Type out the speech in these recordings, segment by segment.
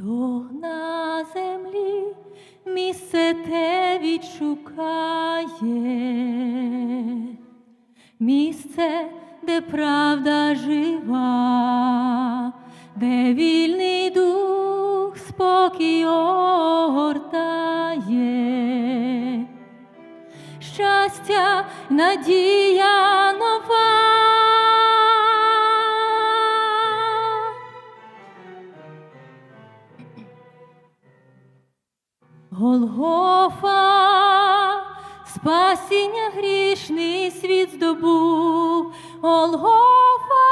Хто на землі місце те відшукає, місце, де правда жива, де вільний дух спокій огортає, щастя, надія Голгофа, спасіння грішний світ здобув, Голгофа,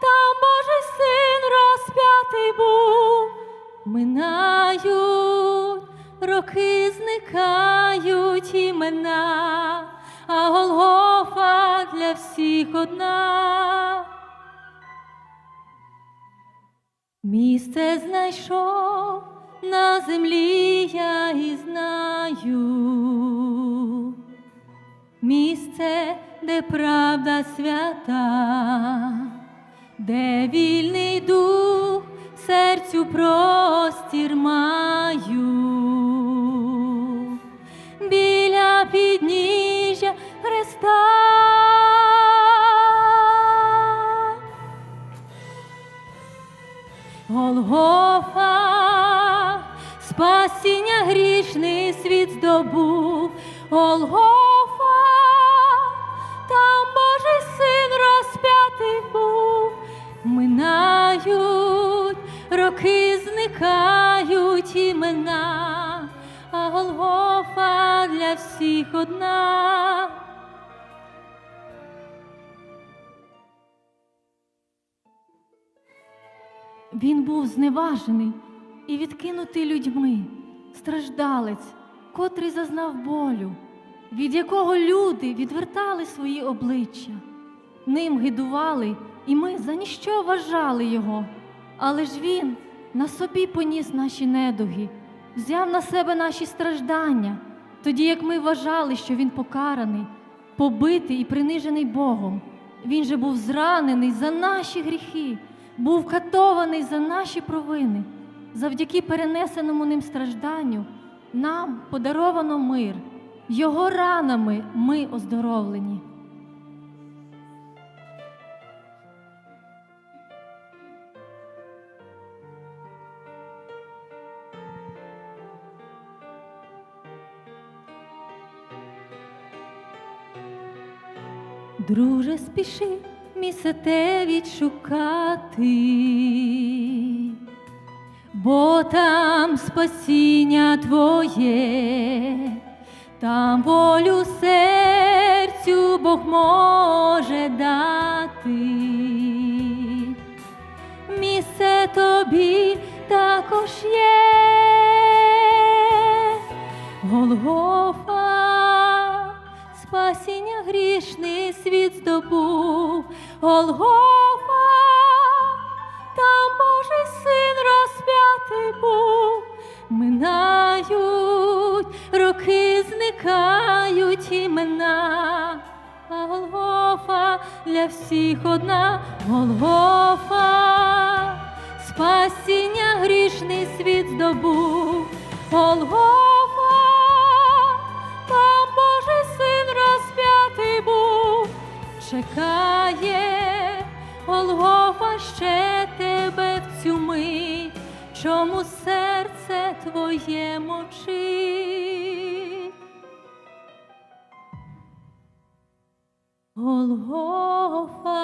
там Божий син розп'ятий був, минають, роки зникають імена, а Голгофа для всіх одна. Місце знайшов на землі я і знаю, місце, де правда свята, де вільний дух серцю простір маю, біля підніжжя спасіння грішний світ здобув, Голгофа, там Божий син розп'ятий був, минають, роки зникають імена, а Голгофа для всіх одна. Він був зневажений і відкинутий людьми, страждалець, котрий зазнав болю, від якого люди відвертали свої обличчя. Ним гидували, і ми за ніщо вважали його. Але ж він на собі поніс наші недуги, взяв на себе наші страждання, тоді як ми вважали, що він покараний, побитий і принижений Богом. Він же був зранений за наші гріхи, був катований за наші провини. Завдяки перенесеному ним стражданню нам подаровано мир. Його ранами ми оздоровлені. Друже, спіши місце те відшукати, бо там спасіння твоє, там волю серцю Бог може дати. Місце тобі також є. Голгофа, спасіння грішний світ здобув, Голгофа, там Божий син розп'ятий зникають імена, а Голгофа для всіх одна, Голгофа, спасіння грішний світ здобув, Голгофа, там Божий син розп'ятий був, чекає Голгофа ще тебе в цю мить, чому серце твоє мовчить. Голгофа.